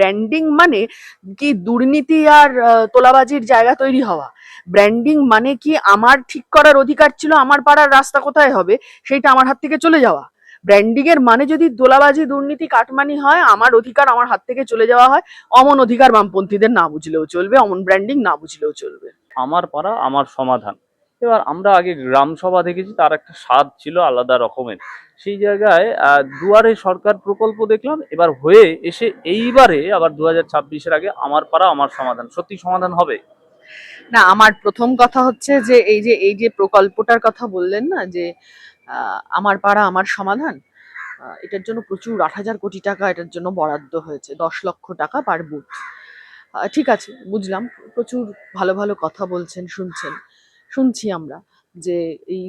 Branding মানে কি দুর্নীতি আর তোলাবাজির জায়গা তৈরি হওয়া। ব্র্যান্ডিং মানে কি আমার ঠিক করার অধিকার ছিল, আমার পাড়ার রাস্তা কোথায় হবে, সেইটা আমার হাত থেকে চলে যাওয়া। ব্র্যান্ডিং এর মানে যদি দোলাবাজি দুর্নীতি, কাটমানি হয়, আমার অধিকার আমার হাত থেকে চলে যাওয়া হয়। অমন অধিকার বামপন্থীদের না বুঝলেও চলবে, অমন ব্র্যান্ডিং না বুঝলেও চলবে। আমার পাড়া, আমার সমাধান। এবার আমরা আগে গ্রাম সভা দেখেছি, তার একটা স্বাদ ছিল আলাদা রকমের। সেই জায়গায় দুয়ারে সরকার প্রকল্প দেখলাম, এবার হয়ে এসে এইবারে আবার দু হাজার আগে আমার পাড়া আমার সমাধান। সত্যি সমাধান হবে? না, আমার প্রথম কথা হচ্ছে যে, এই যে এই যে প্রকল্পটার কথা বললেন না, যে আমার পাড়া আমার সমাধান এটার জন্য প্রচুর আট হাজার কোটি টাকা এটার জন্য বরাদ্দ হয়েছে, দশ লক্ষ টাকা পার বুথ। ঠিক আছে, বুঝলাম, প্রচুর ভালো ভালো কথা বলছেন, শুনছেন। শুনছি আমরা যে এই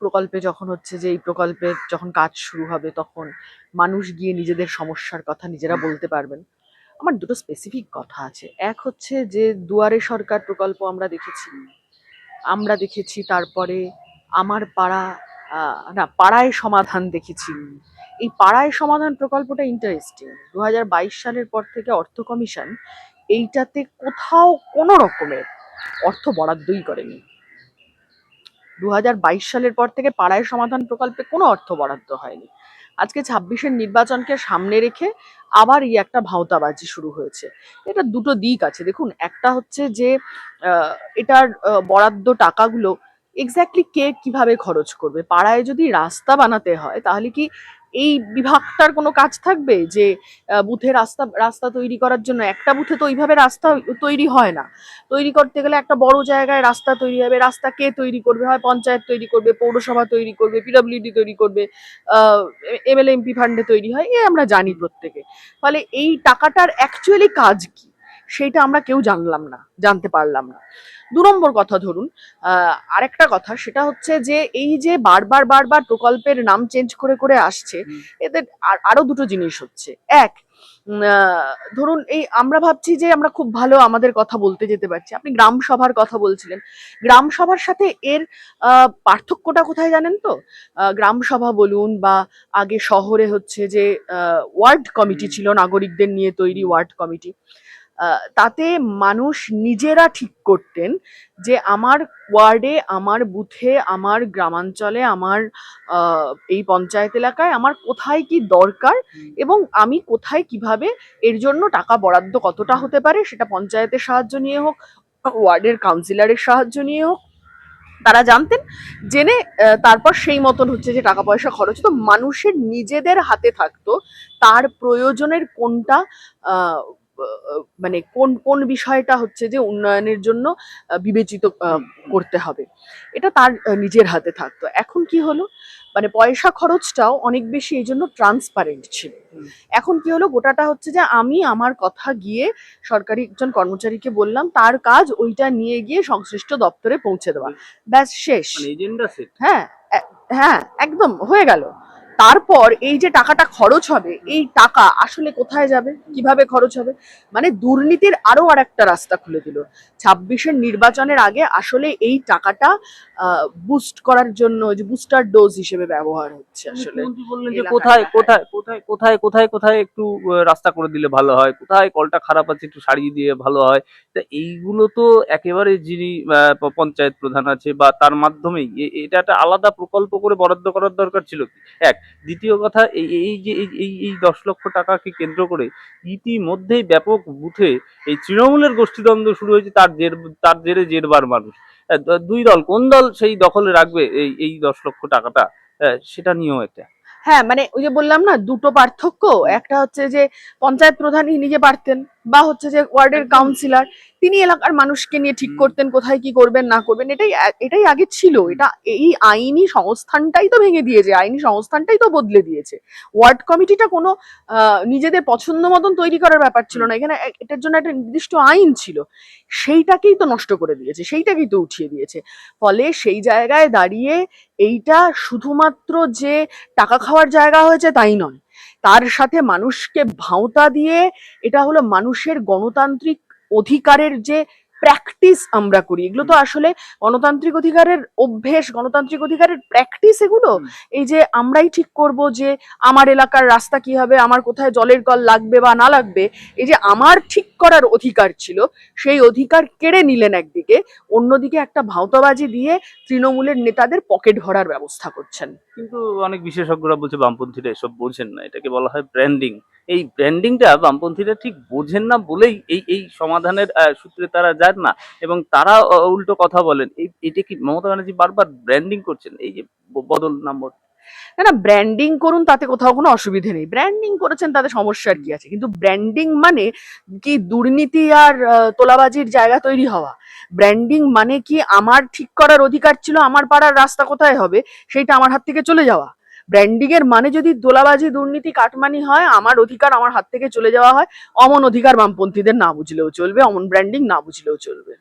প্রকল্পে যখন হচ্ছে যে এই প্রকল্পের যখন কাজ শুরু হবে তখন মানুষ গিয়ে নিজেদের সমস্যার কথা নিজেরা বলতে পারবেন। আমার দুটো স্পেসিফিক কথা আছে। এক হচ্ছে যে দুয়ারে সরকার প্রকল্প আমরা দেখেছি। আমরা দেখেছি তারপরে আমার পাড়া না পাড়ায় সমাধান দেখেছি। এই পাড়ায় সমাধান প্রকল্পটা ইন্টারেস্টিং দু হাজার বাইশ সালের পর থেকে অর্থ কমিশন এইটাতে কোথাও কোনো রকমের অর্থ বরাদ্দই করেনি। দু হাজার বাইশ সালের পর থেকে পাড়ায় সমাধান প্রকল্পে কোনো অর্থ বরাদ্দ হয়নি। আজকে ছাব্বিশের নির্বাচনকে সামনে রেখে আবার এই একটা ভাওতাবাজি শুরু হয়েছে। এটা দুটো দিক আছে। দেখুন, একটা হচ্ছে যে এটার বরাদ্দ টাকাগুলো এক্স্যাক্টলি কে কীভাবে খরচ করবে? পাড়ায় যদি রাস্তা বানাতে হয়, তাহলে কি এই বিভাগটার কোনো কাজ থাকবে? যে বুথে রাস্তা রাস্তা তৈরি করার জন্য একটা বুথে তো ওইভাবে রাস্তা তৈরি হয় না। তৈরি করতে গেলে একটা বড় জায়গায় রাস্তা তৈরি হবে। রাস্তা কে তৈরি করবে? হয় পঞ্চায়েত তৈরি করবে, পৌরসভা তৈরি করবে পিডব্লিউডি তৈরি করবে এমএলএ এমপি ফান্ডে তৈরি হয়, এ আমরা জানি প্রত্যেকে। ফলে এই টাকাটার অ্যাকচুয়ালি কাজ কি? সেটা আমরা কেউ জানলাম না জানতে পারলাম না। দু নম্বর কথা ধরুন আহ, আরেকটা কথা সেটা হচ্ছে যে এই যে বারবার বারবার প্রকল্পের নাম চেঞ্জ করে করে আসছে এদের আর- আরও দুটো জিনিস হচ্ছে। এক ধরুন এই আমরা ভাবছি যে আমরা খুব ভালো আমাদের কথা বলতে যেতে পারছি। আপনি গ্রাম সভার কথা বলছিলেন। গ্রাম সভার সাথে এর আহ, পার্থক্যটা কোথায় জানেন তো? গ্রাম সভা বলুন বা আগে শহরে হচ্ছে যে ওয়ার্ড কমিটি ছিল নাগরিকদের নিয়ে তৈরি ওয়ার্ড কমিটি। তাতে মানুষ নিজেরা ঠিক করতেন যে আমার ওয়ার্ডে আমার বুথে আমার গ্রামাঞ্চলে আমার এই পঞ্চায়েত এলাকায় আমার কোথায় কি দরকার এবং আমি কোথায় কীভাবে এর জন্য টাকা বরাদ্দ কতটা হতে পারে সেটা পঞ্চায়েতের সাহায্য নিয়ে হোক ওয়ার্ডের কাউন্সিলরের সাহায্য নিয়ে হোক তারা জানতেন। জেনে তারপর সেই মতন হচ্ছে যে টাকা পয়সা খরচ তো মানুষের নিজেদের হাতে থাকতো তার প্রয়োজনের কোনটা মানে কোন কোন বিষয়টা হচ্ছে যে উন্নয়নের জন্য বিবেচিত করতে হবে। এটা তার নিজের হাতে থাকতো। এখন কি হলো? মানে পয়সা খরচটাও অনেক বেশি এই জন্য ট্রান্সপারেন্ট ছিল। এখন কি হলো? গোটাটা হচ্ছে যে আমি আমার কথা গিয়ে সরকারি একজন কর্মচারীকে বললাম তার কাজ ওইটা নিয়ে গিয়ে সংশ্লিষ্ট দপ্তরে পৌঁছে দেওয়া। ব্যাস শেষ। মানে হ্যাঁ হ্যাঁ একদম হয়ে গেল। তারপর এই যে টাকাটা খরচ হবে এই টাকা আসলে কোথায় যাবে? কীভাবে খরচ হবে? মানে দুর্নীতির আরও আর একটা রাস্তা খুলে দিল। ছাব্বিশের নির্বাচনের আগে আসলে এই টাকাটা বুস্ট করার জন্য যে বুস্টার ডোজ হিসেবে ব্যবহার হচ্ছে আসলে বললেন যে কোথায় কোথায় কোথায় কোথায় কোথায় কোথায় একটু রাস্তা করে দিলে ভালো হয়? কোথায় কলটা খারাপ আছে একটু সারিয়ে দিয়ে ভালো হয়? তা এইগুলো তো একেবারে যিনি পঞ্চায়েত প্রধান আছে বা তার মাধ্যমেই এটা একটা আলাদা প্রকল্প করে বরাদ্দ করার দরকার ছিল কি? এক দ্বিতীয় কথা, এই এই যে, এই এই দশ লক্ষ টাকাকে কেন্দ্র করে ইতিমধ্যেই ব্যাপক বুথে এই তৃণমূলের গোষ্ঠীদ্বন্দ্ব শুরু হয়েছে, তার জের, তার জেরে জেরবার মানুষ। দুই দল, কোন দল সেই দখলে রাখবে এই এই দশ লক্ষ টাকাটা? সেটা নিয়েও একটা। হ্যাঁ মানে ওই যে বললাম না, দুটো পার্থক্য। একটা হচ্ছে যে, পঞ্চায়েত প্রধানই নিজে পারতেন। বা হচ্ছে যে ওয়ার্ডের। কাউন্সিলর তিনি এলাকার মানুষকে নিয়ে ঠিক করতেন কোথায় কি করবেন না করবেন এটাই এটাই আগে ছিল। এটা এই আইনি সংস্থানটাই তো ভেঙে দিয়েছে আইনি সংস্থানটাই তো বদলে দিয়েছে। ওয়ার্ড কমিটিটা কোনো আহ, নিজেদের পছন্দ মতন তৈরি করার ব্যাপার ছিল না। এখানে এটার জন্য একটা নির্দিষ্ট আইন ছিল। সেইটাকেই তো নষ্ট করে দিয়েছে সেইটাকেই তো উঠিয়ে দিয়েছে। ফলে সেই জায়গায় দাঁড়িয়ে এইটা শুধুমাত্র যে টাকা খাওয়ার জায়গা হয়েছে তাই নয়। তার সাথে মানুষকে ভাঁওতা দিয়ে এটা হলো মানুষের গণতান্ত্রিক অধিকারের যে প্র্যাকটিস আমরা করি। এগুলো তো আসলে গণতান্ত্রিক অধিকারের অভ্যেস গণতান্ত্রিক অধিকারের প্র্যাকটিস এগুলো। এই যে আমরাই ঠিক করব যে আমার এলাকার রাস্তা কি হবে আমার কোথায় জলের কল লাগবে বা না লাগবে এই যে আমার ঠিক করার অধিকার ছিল সেই অধিকার কেড়ে নিলেন একদিকে অন্যদিকে একটা ভাওতাবাজি দিয়ে তৃণমূলের নেতাদের পকেট ভরার ব্যবস্থা করছেন। কিন্তু অনেক বিশেষজ্ঞরা বলছে বামপন্থীরা এসব বোঝেন না। এটাকে বলা হয় ব্র্যান্ডিং এই ব্র্যান্ডিংটা বামপন্থীরা ঠিক বোঝেন না বলেই এই এই সমাধানের সূত্রে তারা যান না। এবং তারা উল্টো কথা বলেন। এই, এটা কি মমতা ব্যানার্জি বারবার ব্র্যান্ডিং করছেন? এই যে বদল নাম্বার। না না ব্র্যান্ডিং করুন, তাতে কোথাও কোনো অসুবিধে নেই। ব্র্যান্ডিং করেছেন, তাতে সমস্যার কি আছে। কিন্তু ব্র্যান্ডিং মানে কি দুর্নীতি আর তোলাবাজির জায়গা তৈরি হওয়া। ব্র্যান্ডিং মানে কি আমার ঠিক করার অধিকার ছিল, আমার পাড়ার রাস্তা কোথায় হবে, সেইটা আমার হাত থেকে চলে যাওয়া। ব্র্যান্ডিং এর মানে যদি দোলাবাজি, দুর্নীতি, কাটমানি হয়, আমার অধিকার আমার হাত থেকে চলে যাওয়া হয়। অমন অধিকার বামপন্থীদের না বুঝলেও চলবে, অমন ব্র্যান্ডিং না বুঝলেও চলবে।